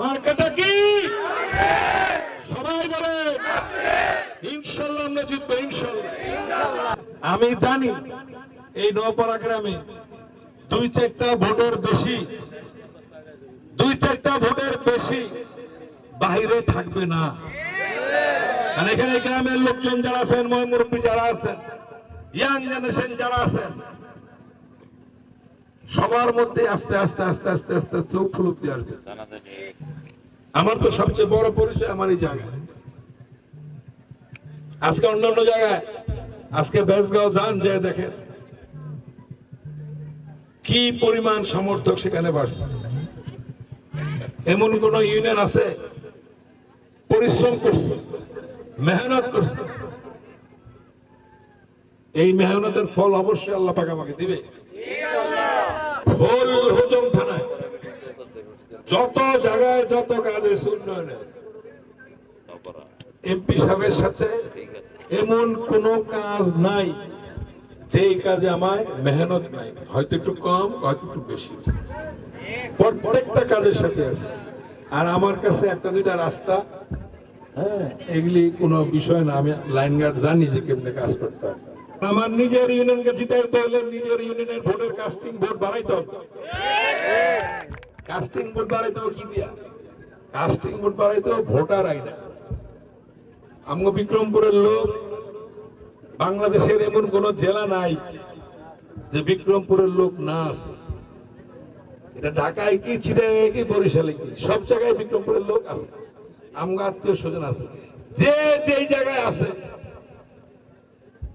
মার্কাটা কি? সবাই বলে ইনশাল্লাহ আমরা জিতবো, ইনশাল্লাহ। আমি জানি এই নপাড়া গ্রামে দুই চারটা ভোটের বেশি, দুই চারটা ভোটের বেশি বাইরে থাকবে না। আর এখানে গ্রামের লোকজন যারা আছেন ময় মুরব্বী যারা আছেন, ইয়াং জেনারেশন যারা আছেন সবার মধ্যে আস্তে আস্তে আস্তে আস্তে আস্তে আস্তে উপলব্ধি আসবে। আমার তো সবচেয়ে বড় পরিচয় আমার এই জায়গায় আজকে অন্যান্য জায়গায়, আজকে বেসগাঁও যান, যে দেখেন, কি পরিমাণ সমর্থক সেখানে বাড়ছে। এমন কোন ইউনিয়ন আছে? পরিশ্রম করছে, মেহনত করছে। এই মেহনতের ফল অবশ্যই আল্লাহ পাক আমাকে দিবে। ফুল হুজুম থানায়। যত জায়গায় যত কাজ হয়েছে উন্নয়নের এমপি সাহেবের সাথে এমন কোন কাজ নাই, যেই কাজে আমার মেহনত নাই। হয়তো একটু কম, হয়তো একটু বেশি। প্রত্যেকটা কাজের সাথে আছে। আর আমার কাছে একটা দুইটা রাস্তা হ্যাঁ এগুলি কোনো বিষয় না। আমি লাইন গার্ড জানি যে কেমনে কাজ করতে হয়। আমার নিজের ইউনিয়নকে জিতাইতে হলে নিজের ইউনিয়নের ভোটের কাস্টিং ভোট বাড়াইতে হবে। কাস্টিং ভোট বাড়াইতে হবে কি দিয়া? কাস্টিং ভোট বাড়াইতে হবে ভোটার আইনা আমগো বিক্রমপুরের লোক, বাংলাদেশের এমন কোন জেলা নাই যে বিক্রমপুরের লোক না আছে। এটা ঢাকায় কি চিটাগাঁয়ে কি, বরিশালে কি? সব জায়গায় বিক্রমপুরের লোক আছে। আমগো আত্মীয় স্বজন আছে। যে যেই জায়গায় আছে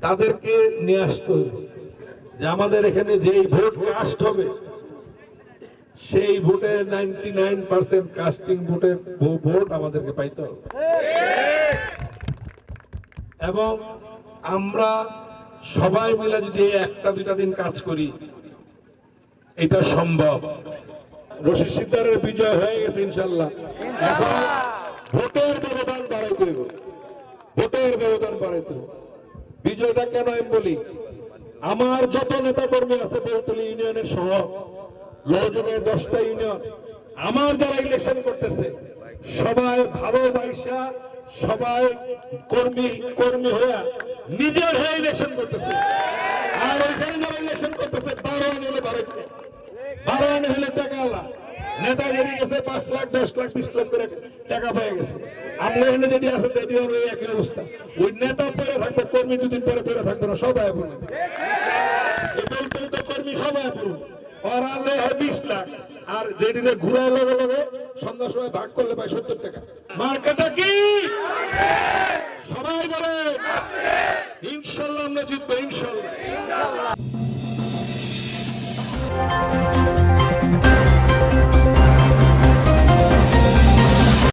তাদেরকে নিয়ে আসতে হবে। যে আমাদের এখানে যেই ভোট কাস্ট হবে সেই ভোটের নাইনটি নাইন পার্সেন্ট কাস্টিং ভোটের ভোট আমাদেরকে পাইতে হবে। এবং আমরা সবাই মিলে যদি একটা দুইটা দিন কাজ করি এটা সম্ভব। রশি সিদ্ধারের বিজয় হয়ে গেছে ইনশাল্লাহ। ভোটের ব্যবধান বাড়াইতে হবে। ভোটের ব্যবধান বাড়াইতে হবে। বিজয়টা কেন আমি বলি? আমার যত নেতা কর্মী আছে বহুতলি ইউনিয়নের সহ লোহজনের দশটা ইউনিয়ন, আমার যারা ইলেকশন করতেছে, সবাই ভালোবাসা সবাই কর্মী কর্মী হয়ে নিজের হয়ে ইলেকশন করতেছে। আর ওইখানে যারা ইলেকশন করতেছে, বারো আনে হলে বারো বারো আনে হলে টাকা নেতা বেরিয়ে গেছে, পাঁচ লাখ, দশ লাখ, বিশ লাখ করে টাকা পেয়ে গেছে। আমরা এখানে যদি আছে যদি ওই একই অবস্থা। ওই নেতা পরে থাকবে, কর্মী দুদিন পরে পরে থাকবে না, সবাই পড়বে কর্মী সবাই পড়বে ওর হয় বিশ লাখ। আর যেদিনে ঘুরায় লগে লগে, সন্ধ্যার সময় ভাগ করলে পায় সত্তর টাকা। মার্কেটটা কি? সবাই বলে, ইনশাল্লাহ আমরা জিতবো, ইনশাল্লাহ।